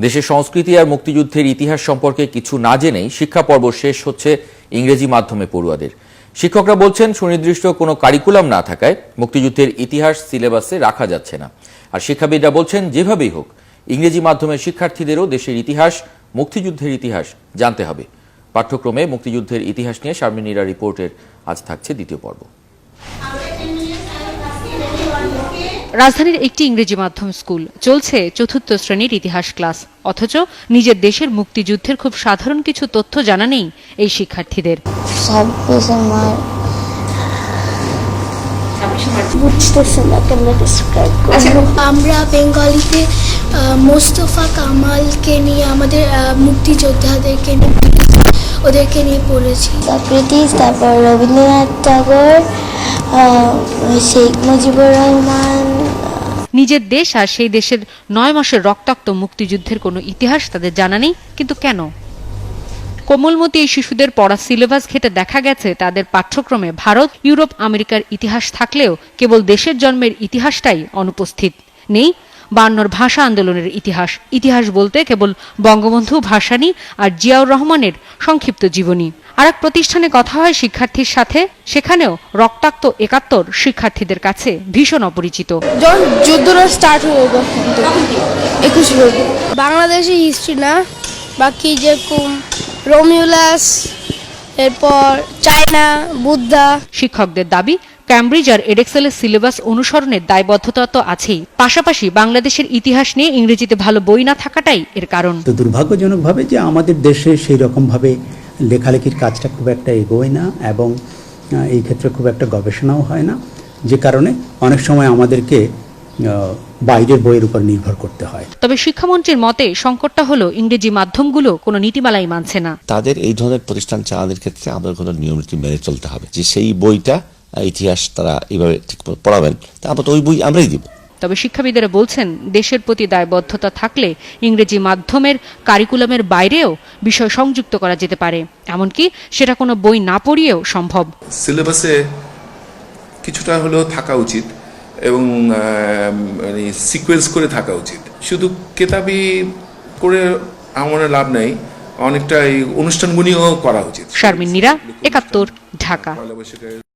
দেশের সংস্কৃতি আর মুক্তিযুদ্ধের ইতিহাস সম্পর্কে কিছু না জেনেই শিক্ষা পর্ব শেষ হচ্ছে ইংরেজি মাধ্যমে পড়ুয়াদের। শিক্ষকরা বলছেন, সুনির্দিষ্ট কোনো কারিকুলাম না থাকায় মুক্তিযুদ্ধের ইতিহাস সিলেবাসে রাখা যাচ্ছে না। আর শিক্ষাবিদরা বলছেন, যেভাবেই হোক, ইংরেজি মাধ্যমের শিক্ষার্থীদেরও দেশের ইতিহাস, মুক্তিযুদ্ধের ইতিহাস জানতে হবে। পাঠ্যক্রমে মুক্তিযুদ্ধের ইতিহাস নিয়ে শারমিনীরা রিপোর্টের আজ থাকছে দ্বিতীয় পর্ব। রাজধানীর একটি ইংরেজি মাধ্যম স্কুল। চলছে চতুর্থ শ্রেণির ইতিহাস ক্লাস। অথচ নিজের দেশের মুক্তিযুদ্ধের খুব সাধারণ কিছু তথ্য জানা নেই এই শিক্ষার্থীদের। আমরা বেঙ্গলিতে মোস্তফা কামালকে নিয়ে আমাদের মুক্তিযোদ্ধাদেরকে নিয়ে ওদেরকে নিয়ে পড়েছি। সক্রেটিস তারপর রবীন্দ্রনাথ আহ, শেখ মুজিবুর রহমান নিজের দেশ আর সেই দেশের নয় মাসের রক্তাক্ত মুক্তিযুদ্ধের কোনো ইতিহাস তাদের জানা নেই, কিন্তু কেন? কোমলমতি এই শিশুদের পড়া সিলেবাস ঘেটে দেখা গেছে, তাদের পাঠ্যক্রমে ভারত, ইউরোপ, আমেরিকার ইতিহাস থাকলেও কেবল দেশের জন্মের ইতিহাসটাই অনুপস্থিত নেই। বান্নর ভাষা আন্দোলনের ইতিহাস ইতিহাস বলতে কেবল বঙ্গবন্ধু ভাসানী আর জিয়াউর রহমানের সংক্ষিপ্ত জীবনী। আর এক প্রতিষ্ঠানে কথা হয় শিক্ষার্থীর সাথে সেখানেও রক্তাক্ত একাত্তর শিক্ষার্থীদের কাছে ভীষণ অপরিচিত। যখন যুদ্ধটা স্টার্ট একুশ বাংলাদেশি হিস্ট্রি না বাকি যেরকম রোমিউলাস এরপর চায়না বুদ্ধা। শিক্ষকদের দাবি ক্যামব্রিজ আর এডেক্সেলের সিলেবাস অনুসরণের দায়বদ্ধতা তো আছেই। পাশাপাশি বাংলাদেশের ইতিহাস নিয়ে ইংরেজিতে ভালো বই না থাকাটাই এর কারণ। দুর্ভাগ্যজনকভাবে যে আমাদের দেশে সেই রকমভাবে লেখালেখির কাজটা খুব একটা এগোয় না এবং এই ক্ষেত্রে খুব একটা গবেষণাও হয় না। যে কারণে অনেক সময় আমাদেরকে বাইরের বইয়ের উপর নির্ভর করতে হয়। তবে শিক্ষামন্ত্রীর মতে সংকটটা হলো ইংরেজি মাধ্যমগুলো কোনো নীতিমালাই মানছে না। তাদের এই ধরনের প্রতিষ্ঠান চালানোর ক্ষেত্রে আমাদের কোনো নিয়ম নীতি মেনে চলতে হবে যে সেই বইটা ইতিহাস তারা এইভাবে ঠিক পড়াবেন। তা আমরা তো ওই বই আমরাই দিব। তবে শিক্ষাবিদেরা বলছেন দেশের প্রতি দায়বদ্ধতা থাকলে ইংরেজি মাধ্যমের কারিকুলামের বাইরেও বিষয় সংযুক্ত করা যেতে পারে। এমনকি সেটা কোনো বই না পড়িয়েও সম্ভব। সিলেবাসে কিছুটা হলেও থাকা উচিত এবং আহ, মানে সিকোয়েন্স করে থাকা উচিত। শুধু কেতাবি করে আমার লাভ নেই অনেকটা এই অনুষ্ঠানগুলিও করা উচিত। শারমিন নীরা একাত্তর ঢাকা।